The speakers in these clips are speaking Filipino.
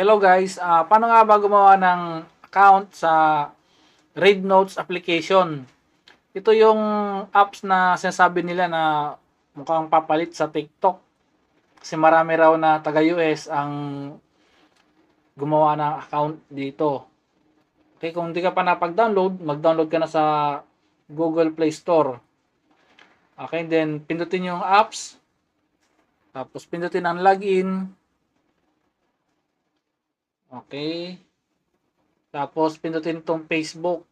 Hello guys, Ah, paano nga ba gumawa ng account sa Read Notes application? Ito yung apps na sinasabi nila na mukhang papalit sa TikTok. Kasi marami raw na taga-US ang gumawa ng account dito. Okay, kung hindi ka pa napag-download, mag-download ka na sa Google Play Store. Okay, then pindutin yung apps. Tapos pindutin ang login. Okay. Tapos pindutin itong Facebook.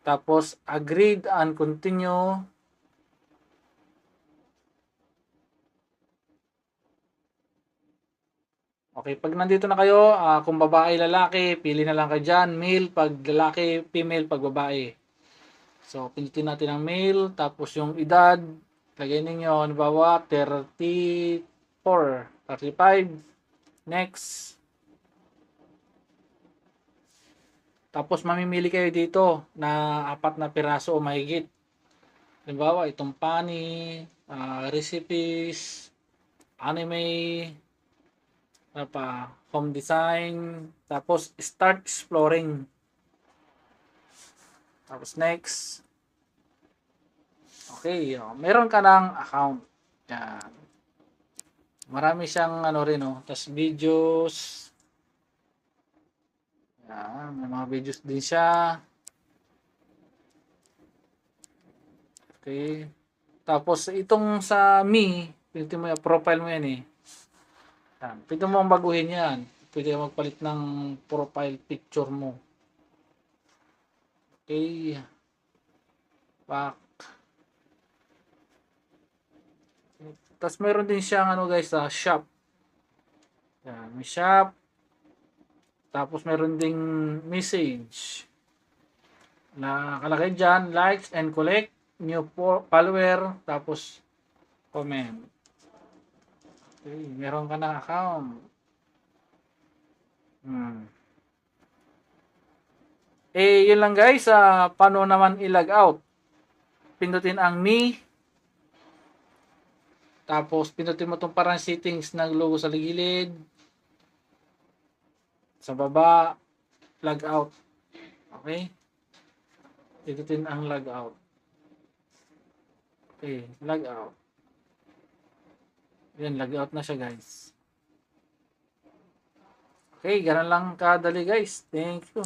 Tapos agreed and continue. Okay, pag nandito na kayo, ah, kung babae, lalaki, pili na lang kayo dyan. Male, pag lalaki, female, pag babae. So, pindutin natin ang male, tapos yung edad, lagay ninyo, halimbawa, 34, 35, next. Tapos, mamimili kayo dito na apat na piraso o mahigit. Halimbawa, itong pani, ah, recipes, anime, ano pa, home design, tapos start exploring. Tapos next. Okay, oh, meron ka ng account. Yan. Marami siyang ano rin, oh. Tapos videos. Yan, may mga videos din siya. Okay. Tapos itong sa me, pilitin mo yung profile mo yan eh. Yan. Pwede mo baguhin yan. Pwede ka magpalit ng profile picture mo. Okay. Back. Tapos meron din siyang ano guys sa shop. Yan, may shop. Tapos meron ding message. Na kalagay dyan, likes and collect, new fo- follower, tapos comment. Okay, meron ka na account. Hmm. Eh, yun lang guys. ah paano naman i-log out? Pindutin ang me. Tapos, pindutin mo itong parang settings ng logo sa gilid. Sa baba, log out. Okay? Pindutin ang log out. Okay, log out. Yan, log out na siya guys. Okay, ganun lang kadali guys. Thank you.